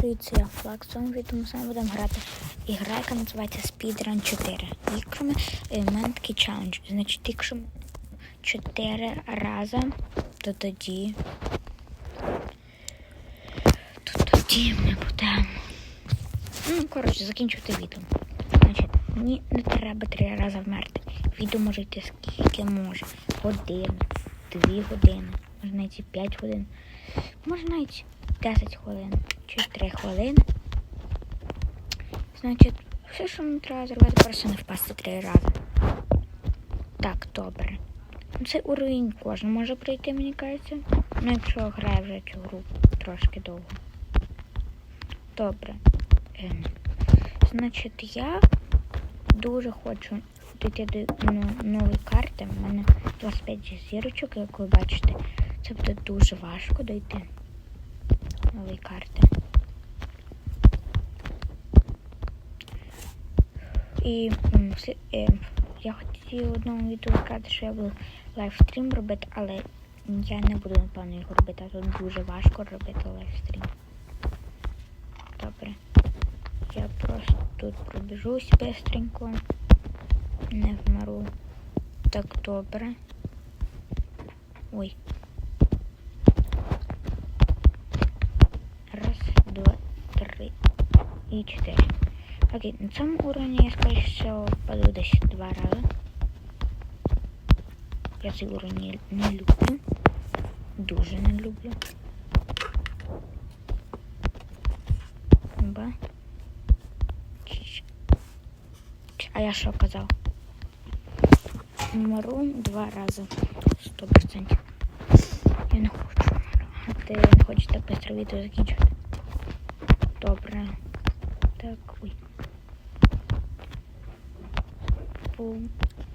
Привіт, це я Флак. Відео ми з будемо грати ігра, яка називається Speedrun 4. Якщо ми е, в мене такий челендж. Значить, якщо ми 4 рази, то тоді. То тоді ми будемо. Ну, коротше, закінчувати відео. Значить, мені не треба три рази вмерти. Відео може йти скільки може. Годину, дві години, може навіть 5 годин. Може навіть 10 хвилин чи 3 хвилини. Значить, все, що мені треба зробити, просто не впасти три рази. Так, добре. Цей уровень кожен може пройти, мені кажеться. Ну, якщо грає вже цю гру трошки довго. Добре. Ем. Значить, я дуже хочу дійти до ну, нової карти. У мене 25 зірочок, як ви бачите. Це буде дуже важко дойти нової карти. І е, я хотів в одному відео сказати, що я буду лайвстрім робити, але я не буду, напевно, його робити, а тут дуже важко робити лайвстрім. Добре. Я просто тут пробіжусь бистренько. Не вмру. Так, добре. Ой. Раз, два, три і чотири. Окей, на цьому уровні я скоріше всього впаду десь два рази. Я цей уровень не, не люблю. Дуже не люблю. Ба. А я що казав? Вмру два рази. Сто процентів. Я не хочу. Не хочу так быстро відео закінчувати. Добре. Так, ой. Бум,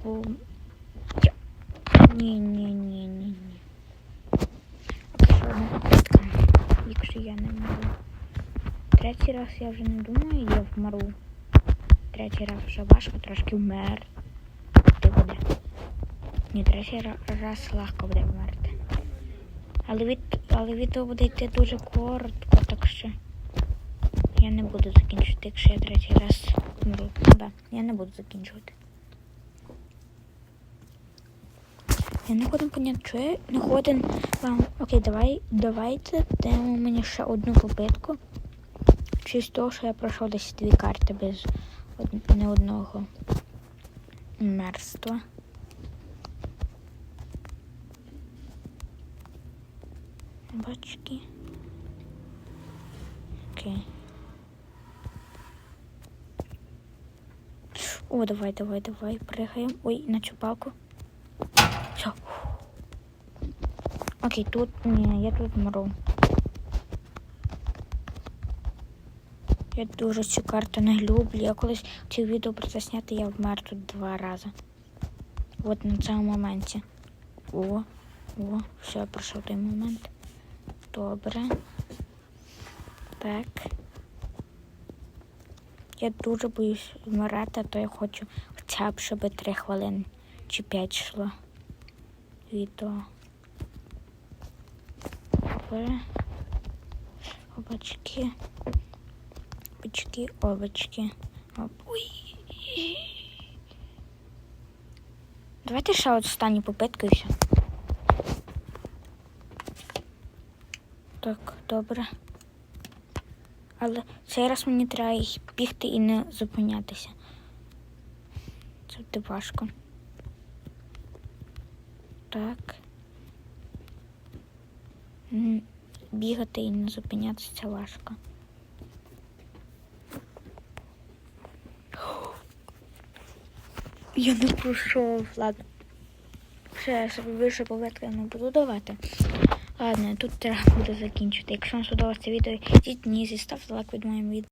бум. Я. Ні, ні, ні, ні, ні. Окей, що одна попитка. Якщо я не вмру. Третій раз я вже не думаю, я вмру. Третій раз вже важко трошки вмер. Ти буде. Ні, третій раз легко буде вмерти. Але від, але відео буде йти дуже коротко, так що я не буду закінчувати, якщо я третій раз вмру. Ну да, я не буду закінчувати. Я не годен поняти, що я не годен вам. Окей, давай, давайте дамо мені ще одну попитку. Чи з того, що я пройшов десь дві карти без од... не одного мерства. Бачки. Окей. О, давай, давай, давай, пригаємо. Ой, на цю палку. Все. Окей, тут ні, я тут мру. Я дуже цю карту не люблю. Я колись хотів відео про це зняти, я вмер тут два рази. От на цьому моменті. О, о, все, я пройшов той момент. Добре. Так. Я дуже боюсь вмирати, а то я хочу хоча б, щоб 3 хвилини чи 5 йшло відео. Добре. Обачки. Обачки, обачки. Оп. Ой. Давайте ще останню попитку і все. Так, добре. Але цей раз мені треба їх бігти і не зупинятися. Це буде важко. Так. Бігати і не зупинятися це важко. Я не пройшов, ладно. Все, я собі більше поверхня не буду давати. Ладно, тут треба буде закінчити. Якщо вам сподобалося відео, діть вниз і ставте лайк від моєму відео.